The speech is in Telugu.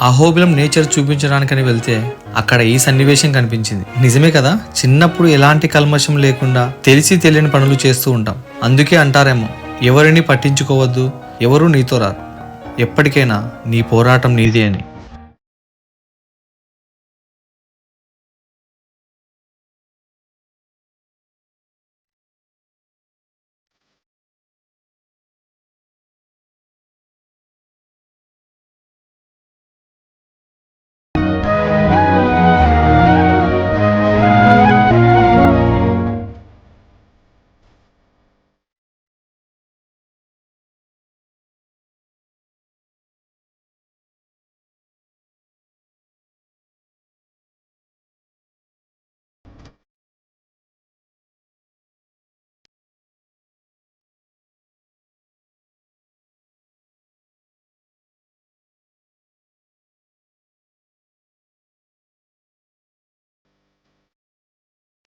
అహోబిలం నేచర్ చూపించడానికని వెళ్తే అక్కడ ఈ సన్నివేశం కనిపించింది. నిజమే కదా? చిన్నప్పుడు ఎలాంటి కల్మషం లేకుండా తెలిసి తెలియని పనులు చేస్తూ ఉంటాం. అందుకే అంటారేమో ఎవరిని పట్టించుకోవద్దు ఎవరు నీతో రారు. ఎప్పటికైనా నీ పోరాటం నీదే అని.